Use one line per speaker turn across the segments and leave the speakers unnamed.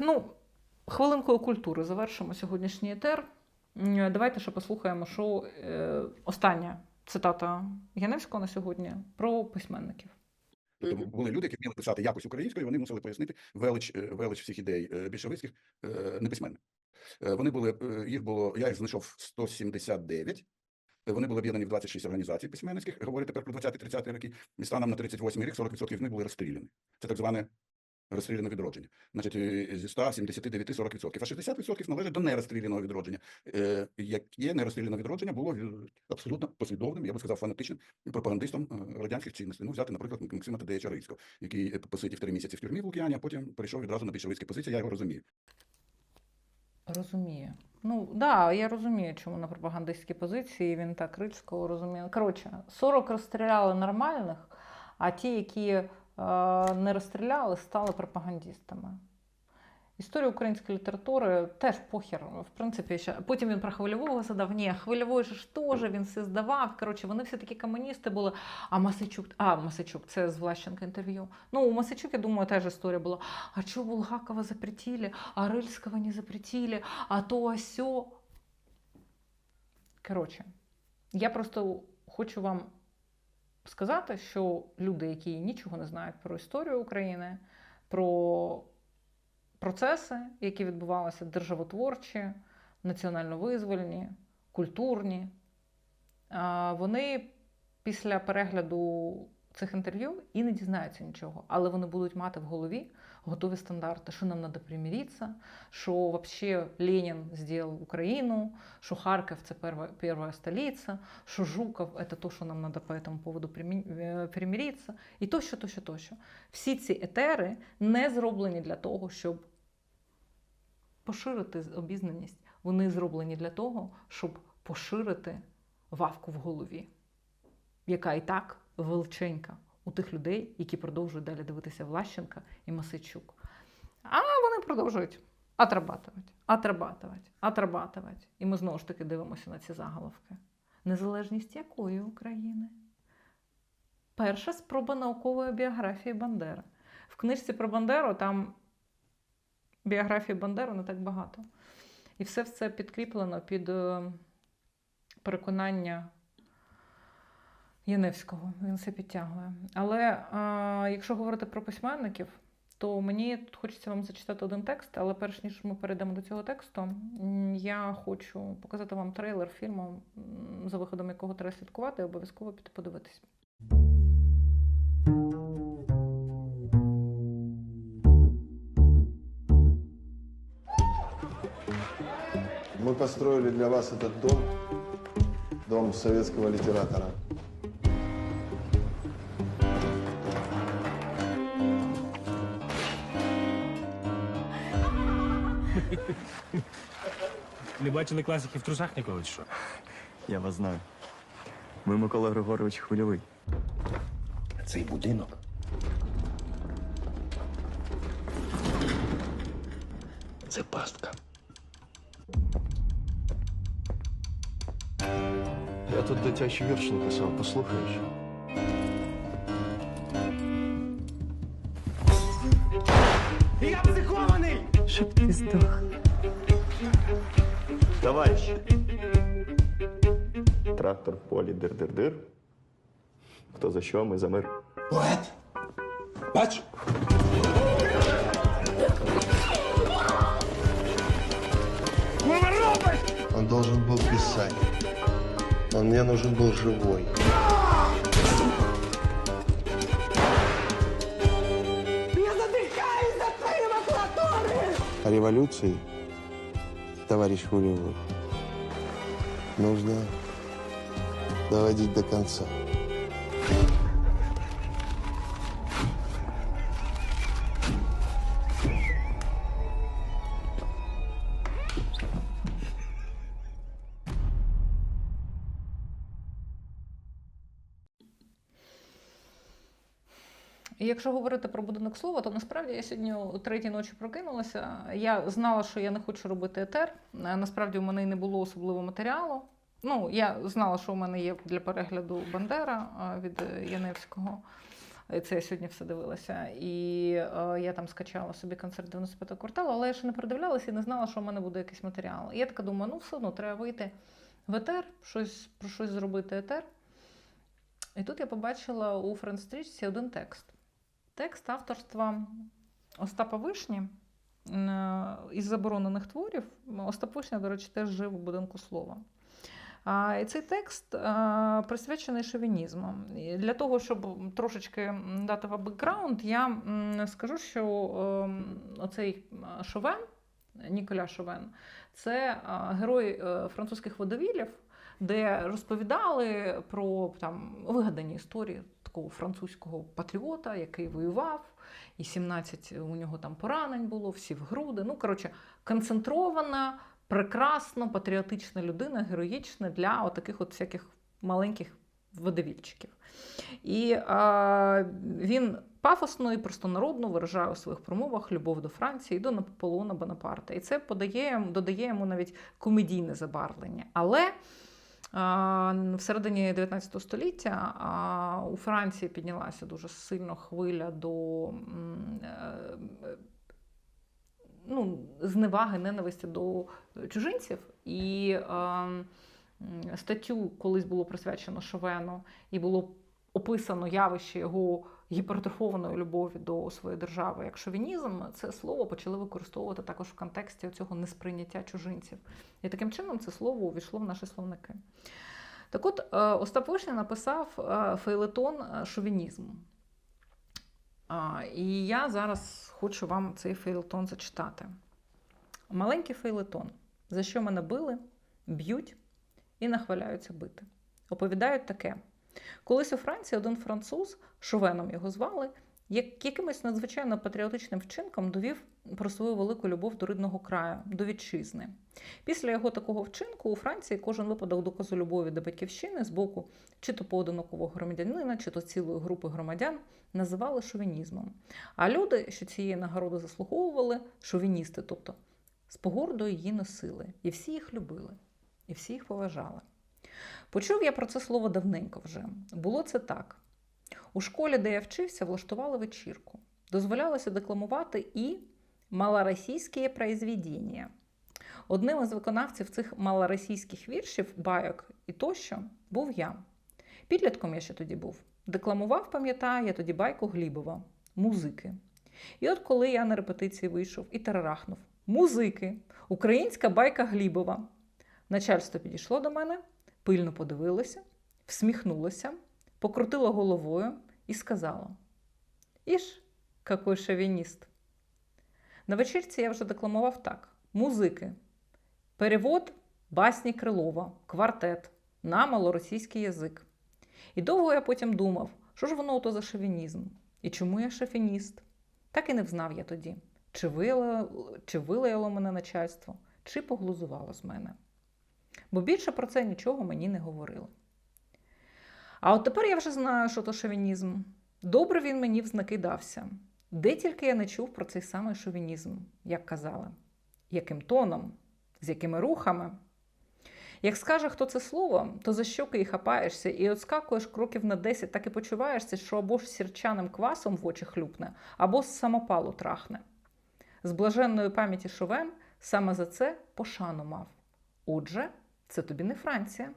Ну, хвилинкою культури завершимо сьогоднішній етер. Давайте ще послухаємо, що е, остання цитата Яневського на сьогодні про письменників.
Тобто були люди, які вміли писати якось українською, вони мусили пояснити велич, е, велич всіх ідей е, більшовицьких е, неписьменних. Вони були, їх було, я їх знайшов 179. Е, Вони були об'єднані в 26 організацій письменницьких, говорю тепер про 20-30 роки, і станом на 38 рік 40% з них були розстріляні. Це так зване розстріляне відродження. Значить, е, зі 179 40%. А 60% належать до нерозстріляного відродження. Е, Яке нерозстріляне відродження було абсолютно послідовним, я би сказав, фанатичним пропагандистом е, радянських цінностей. Ну, взяти, наприклад, Максима Тадеяча Рильського, який посидів три місяці в тюрмі в Лук'яні, а потім перейшов відразу на більшовицькі позиції, я його розумію.
Розумію. Ну, да, я розумію, чому на пропагандистській позиції він так Рильського розуміє. Коротше, 40 розстріляли нормальних, а ті, які не розстріляли, стали пропагандистами. Історія української літератури теж похер. В принципі, ще потім він про хвильового задав. Ні, хвильовий ж теж він все здавав. Коротше, вони всі такі комуністи були. А Масичук, а Масичук, це з Влащенка інтерв'ю. Ну, у Масичук, я думаю, теж історія була. А чого Булгакова запретили, а Рильського не запретили, а то а. Коротше, я просто хочу вам сказати, що люди, які нічого не знають про історію України, про процеси, які відбувалися державотворчі, національно-визвольні, культурні, вони після перегляду цих інтерв'ю і не дізнаються нічого, але вони будуть мати в голові готові стандарти, що нам треба примиритися, що взагалі Ленін зробив Україну, що Харків це перша столиця, що Жуков це то, що нам треба по цьому поводу примі- е, і тощо, тощо, тощо. Всі ці етери не зроблені для того, щоб поширити обізнаність. Вони зроблені для того, щоб поширити вавку в голові, яка і так величенька у тих людей, які продовжують далі дивитися Влащенка і Масичук. А вони продовжують отрабатувати, отрабатувати, отрабатувати. І ми знову ж таки дивимося на ці заголовки. Незалежність якої України? Перша спроба наукової біографії Бандери. В книжці про Бандеру там біографії Бандеру не так багато. І все це підкріплено під е, переконання Яневського. Він все підтягує. Але е, якщо говорити про письменників, то мені хочеться вам зачитати один текст, але перш ніж ми перейдемо до цього тексту, я хочу показати вам трейлер фільму, за виходом якого треба слідкувати, і обов'язково піти подивитись.
Мы построили для вас этот дом, дом советского литератора.
Не бачили класики в трусах ніколи чи що?
Я вас знаю. Ви Микола Григорович Хвильовий.
Цей будинок. Це пастка.
Я тут дитячий вірш написав, послухаєш?
Здох.
Товариші. Трактор в полі дир-дир-дир. Хто за що, ми за мир.
Поет? Бач?
Он должен был писать. Он мне нужен был живой. Революции, товарищ Хулиевой, нужно доводить до конца.
І якщо говорити про будинок слова, то насправді я сьогодні о третій ночі прокинулася. Я знала, що я не хочу робити етер. Е, Насправді у мене і не було особливого матеріалу. Ну, я знала, що у мене є для перегляду Бандера е, від е, Яневського. Це я сьогодні все дивилася. І е, я там скачала собі концерт 95-го кварталу, але я ще не передивлялася і не знала, що в мене буде якийсь матеріал. І я така думаю, ну все одно треба вийти в етер, щось, про щось зробити етер. І тут я побачила у френдстрічці один текст. Текст авторства Остапа Вишні е, із заборонених творів. Остап Вишня, до речі, теж жив у будинку слова. І цей текст присвячений шовінізму. Для того, щоб трошечки дати вам бекграунд, я скажу, що ем, оцей Шовен, Ніколя Шовен, це герой е, французьких водовілів, де розповідали про там, вигадані історії такого французького патріота, який воював, і 17 у нього там поранень було, всі в груди. Ну, коротше, концентрована, прекрасна, патріотична людина, героїчна для отаких от всяких маленьких водовільчиків. І а, він пафосно і простонародно виражає у своїх промовах любов до Франції і до Наполеона Бонапарта. І це подає, додає йому навіть комедійне забарвлення. Але всередині 19 століття у Франції піднялася дуже сильно хвиля до е, ну, зневаги, ненависті до чужинців. І статтю колись було присвячено Шовену, і було описано явище його гіпертрофованої любові до своєї держави як шовінізм. Це слово почали використовувати також в контексті цього несприйняття чужинців. І таким чином це слово увійшло в наші словники. Так от, е, Остап Вишня написав е, фейлетон е, шовінізму. І я зараз хочу вам цей фейлетон зачитати. Маленький фейлетон. За що мене били, б'ють і нахваляються бити. Оповідають таке. Колись у Франції один француз, шовеном його звали, як якимось надзвичайно патріотичним вчинком довів про свою велику любов до рідного краю, до вітчизни. Після його такого вчинку у Франції кожен випадок доказу любові до батьківщини з боку чи то поодинокового громадянина, чи то цілої групи громадян називали шовінізмом. А люди, що цієї нагороди заслуговували, шовіністи, тобто з погордою її носили, і всі їх любили, і всі їх поважали. Почув я про це слово давненько вже. Було це так. У школі, де я вчився, влаштували вечірку. Дозволялося декламувати і малоросійське произведення. Одним із виконавців цих малоросійських віршів, байок і тощо був я. Підлітком я ще тоді був. Декламував, пам'ятаю, я тоді байку Глібова, музики. І от коли я на репетиції вийшов і тарарахнув музики, українська байка Глібова. Начальство підійшло до мене, пильно подивилося, всміхнулося, покрутило головою і сказало: Іж, какой шовініст. На вечірці я вже декламував так: музики, перевод басні Крилова, квартет на малоросійський язик. І довго я потім думав, що ж воно то за шовінізм, і чому я шовініст. Так і не взнав я тоді, чи вилаяло, чи вилаяло мене начальство, чи поглузувало з мене. Бо більше про це нічого мені не говорили. А от тепер я вже знаю, що то шовінізм. Добре він мені в знаки дався. Де тільки я не чув про цей самий шовінізм, як казали, яким тоном, з якими рухами. Як скаже хто це слово, то за щоки і хапаєшся, і отскакуєш кроків на 10, так і почуваєшся, що або ж сірчаним квасом в очі хлюпне, або з самопалу трахне. З блаженної пам'яті Шовен саме за це пошану мав. Отже, це тобі не Франція.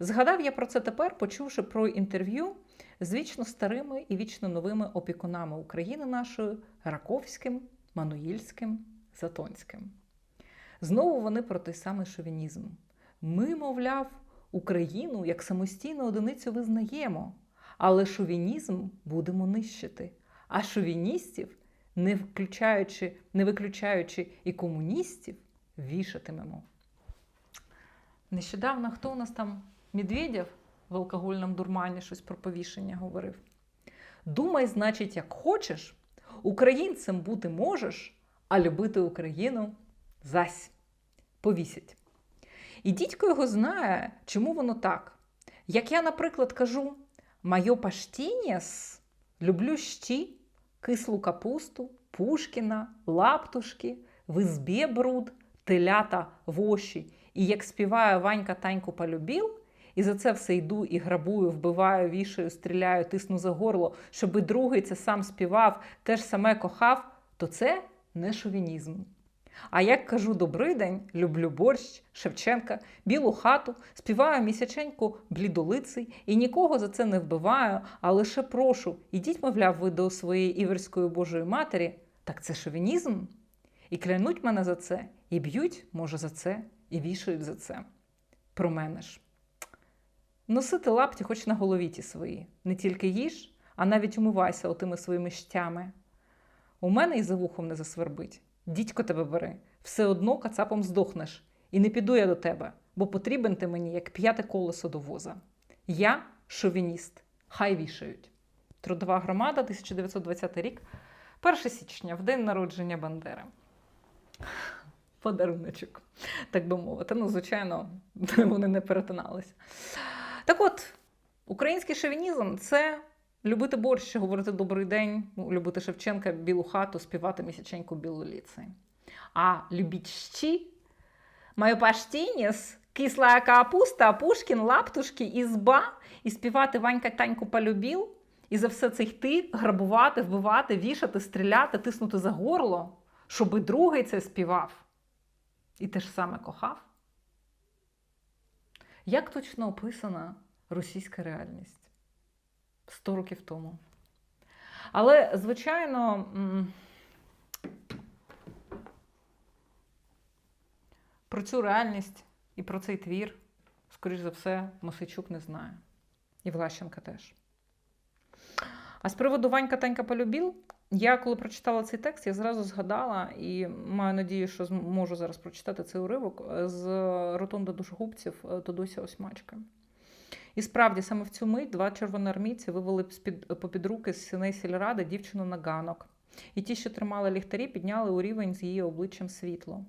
Згадав я про це тепер, почувши про інтерв'ю з вічно старими і вічно новими опікунами України нашої Раковським, Мануїльським, Затонським. Знову вони про той самий шовінізм. Ми, мовляв, Україну як самостійну одиницю визнаємо, але шовінізм будемо нищити. А шовіністів, не включаючи, не виключаючи і комуністів, вішатимемо. Нещодавно хто у нас там Медведєв в алкогольному дурмані щось про повішення говорив. Думай, значить, як хочеш, українцем бути можеш, а любити Україну зась повісять. І дідько його знає, чому воно так. Як я, наприклад, кажу, моє паштінєс люблю щі, кислу капусту, пушкіна, лаптушки, в бруд, телята воші. І як співає Ванька Таньку полюбів, і за це все йду і грабую, вбиваю, вішаю, стріляю, тисну за горло, щоби другий це сам співав, теж саме кохав, то це не шовінізм. А як кажу добрий день, люблю борщ, Шевченка, білу хату, співаю місяченьку блідолиций і нікого за це не вбиваю, а лише прошу, ідіть, мовляв, ви до своєї іверської Божої матері, так це шовінізм. І клянуть мене за це, і б'ють, може, за це, і вішають за це. Про мене ж. Носити лапті хоч на голові ті свої, не тільки їж, а навіть умивайся отими своїми щами. У мене і за вухом не засвербить. Дідько тебе бери, все одно кацапом здохнеш. І не піду я до тебе, бо потрібен ти мені як п'яте колесо до воза. Я шовініст. Хай вішають. Трудова громада, 1920 рік, 1 січня, в день народження Бандери. Подаруночок, так би мовити. Ну, звичайно, вони не перетиналися. Так от, український шовінізм це любити борщ, говорити добрий день, ну, любити Шевченка, білу хату, співати місяченьку білу білоліці. А любіть щі, мою паштініс, кисла капуста, Пушкін, лаптушки, ізба, і співати Ванька Таньку полюбів, і за все це йти, грабувати, вбивати, вішати, стріляти, тиснути за горло, щоби другий це співав. І те ж саме кохав. Як точно описана російська реальність 100 років тому? Але, звичайно, про цю реальність і про цей твір, скоріш за все, Мосичук не знає. І Влащенка теж. А з приводу Ванька Танька полюбіл, я коли прочитала цей текст, я зразу згадала і маю надію, що зможу зараз прочитати цей уривок з ротонда душогубців е, Тодуся Осьмачки. І справді, саме в цю мить два червоноармійці вивели з-під, попід руки з сіней сільради дівчину на ганок. І ті, що тримали ліхтарі, підняли у рівень з її обличчям світло.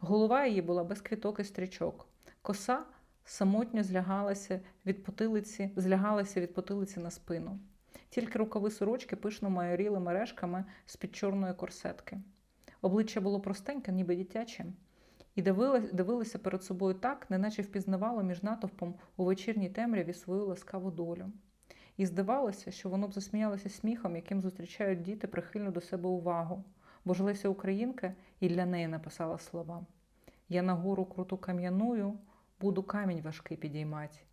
Голова її була без квіток і стрічок. Коса самотньо злягалася від потилиці, злягалася від потилиці на спину. Тільки рукави сорочки пишно майоріли мережками з-під чорної корсетки. Обличчя було простеньке, ніби дитяче, і дивилось, дивилося перед собою так, неначе впізнавало між натовпом у вечірній темряві свою ласкаву долю. І здавалося, що воно б засміялося сміхом, яким зустрічають діти прихильну до себе увагу, бо ж Українка і для неї написала слова: Я на гору круту кам'яною буду камінь важкий підіймать,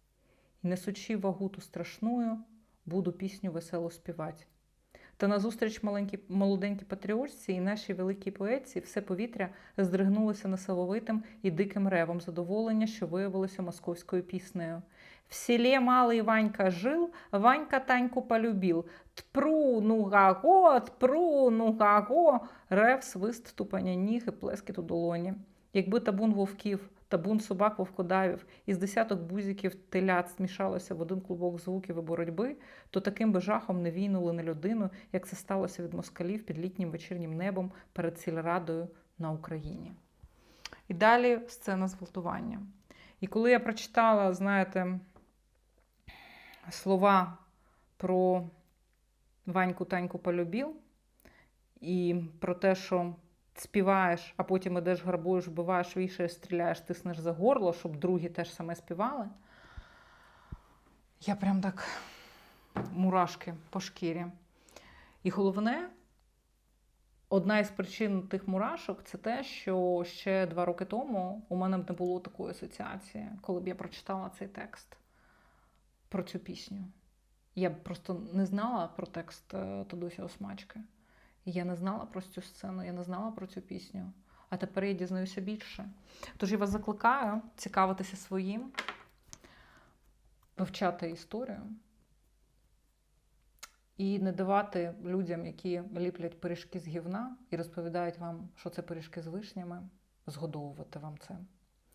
і несучи вагу ту страшною, буду пісню весело співати. Та назустріч маленькій молоденькій патріотці і нашій великій поетці все повітря здригнулося несамовитим і диким ревом задоволення, що виявилося московською піснею. В селі малий Ванька жил, Ванька Таньку полюбил. Тпру, ну гаго, тпру, ну гаго, рев, свист, тупання ніг і плескіт у долоні. Якби табун вовків, табун собак вовкодавів із десяток бузиків телят змішалося в один клубок звуків і боротьби, то таким би жахом не війнули на людину, як це сталося від москалів під літнім вечірнім небом перед сільрадою на Україні. І далі сцена зґвалтування. І коли я прочитала, знаєте, слова про Ваньку Таньку полюбів і про те, що співаєш, а потім ідеш, грабуєш, вбиваєш, вішаєш, стріляєш, тиснеш за горло, щоб другі теж саме співали. Я прям так мурашки по шкірі. І головне, одна із причин тих мурашок це те, що ще два роки тому у мене б не було такої асоціації, коли б я прочитала цей текст про цю пісню. Я б просто не знала про текст е, Тодуся Осмачки. Я не знала про цю сцену, я не знала про цю пісню. А тепер я дізнаюся більше. Тож я вас закликаю цікавитися своїм, вивчати історію і не давати людям, які ліплять пиріжки з гівна і розповідають вам, що це пиріжки з вишнями, згодовувати вам це.